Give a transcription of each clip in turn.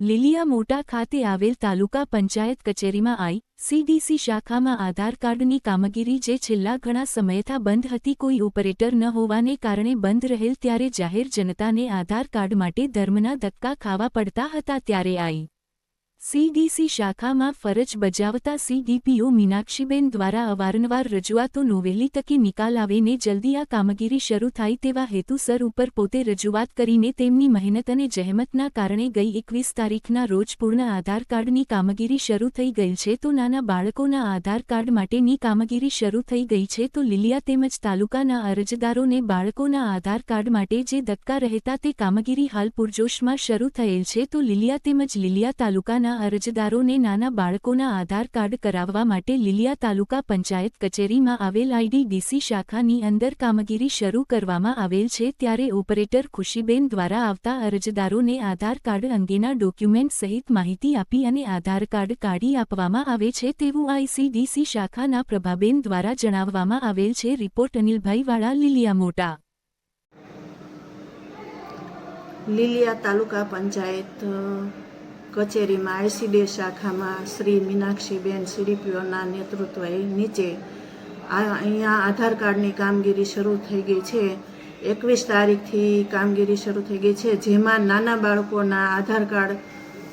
લીલિયા મોટા ખાતે આવેલ તાલુકા પંચાયત કચેરીમાં આઈ સીડીસી શાખામાં આધાર કાર્ડની કામગીરી જે છેલ્લા ઘણા સમયથા બંધ હતી કોઈ ઓપરેટર ન હોવાને કારણે બંધ રહેલ ત્યારે જાહેર જનતાને આધાર કાર્ડ માટે ધર્મના ધક્કા ખાવા પડતા હતા ત્યારે આઈ. સીડીસી શાખામાં ફરજ બજાવતા સીડીપીઓ મીનાક્ષીબેન દ્વારા અવારનવાર રજૂઆતોનો વહેલી તકે નિકાલ આવેને જલ્દી આ કામગીરી શરૂ થાય તેવા હેતુસર ઉપર પોતે રજૂઆત કરીને તેમની મહેનત અને જહેમતના કારણે ગઈ એકવીસ તારીખના રોજ પૂર્ણ આધાર કાર્ડની કામગીરી શરૂ થઈ ગઈ છે તો નાના બાળકોના આધાર કાર્ડ માટેની કામગીરી શરૂ થઈ ગઈ છે તો લીલિયા તેમજ તાલુકાના અરજદારોને બાળકોના આધાર કાર્ડ માટે જે ધક્કા રહેતા તે કામગીરી હાલ પૂરજોશમાં શરૂ થયેલ છે તો લીલિયા તેમજ લીલિયા તાલુકાના અરજદારોને નાના બાળકોના આધાર કાર્ડ કરાવવા માટે લીલિયા તાલુકા પંચાયત કચેરીમાં આવેલ આઈડીડીસી શાખાની અંદર કામગીરી શરૂ કરવામાં આવેલ છે ત્યારે ઓપરેટર ખુશીબેન દ્વારા આવતા અરજદારોને આધાર કાર્ડ અંગેના ડોક્યુમેન્ટ સહિત માહિતી આપી અને આધાર કાર્ડ કાઢી આપવામાં આવે છે તેવું આઈસીડીસી શાખાના પ્રભાબેન દ્વારા જણાવવામાં આવેલ છે. રિપોર્ટ અનિલભાઈ વાળા લીલિયા મોટા. લીલિયા તાલુકા પંચાયત કચેરીમાં આઈસીડી શાખામાં શ્રી મીનાક્ષીબેન સીડીપીઓના નેતૃત્વ નીચે અહીંયા આધાર કાર્ડની કામગીરી શરૂ થઈ ગઈ છે. એકવીસ તારીખથી કામગીરી શરૂ થઈ ગઈ છે. જેમાં નાના બાળકોના આધાર કાર્ડ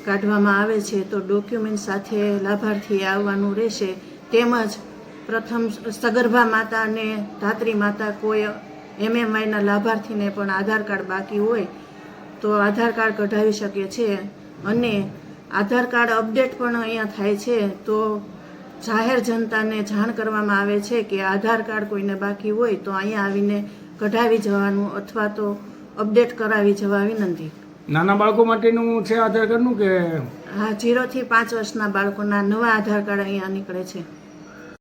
કાઢવામાં આવે છે તો ડોક્યુમેન્ટ સાથે લાભાર્થી આવવાનું રહેશે. તેમજ પ્રથમ સગર્ભા માતા અને ધાત્રી માતા કોઈ એમએમઆઈના લાભાર્થીને પણ આધાર કાર્ડ બાકી હોય તો આધાર કાર્ડ કઢાવી શકે છે. અને આધાર કાર્ડ અપડેટ પણ અહીંયા થાય છે તો જાહેર જનતાને જાણ કરવામાં આવે છે કે આધાર કાર્ડ કોઈને બાકી હોય તો અહીંયા આવીને કઢાવી જવાનું અથવા તો અપડેટ કરાવી જવા વિનંતી. નાના બાળકો માટેનું છે આધાર કાર્ડનું કે હા જીરોથી પાંચ વર્ષના બાળકોના નવા આધાર કાર્ડ અહીંયા નીકળે છે.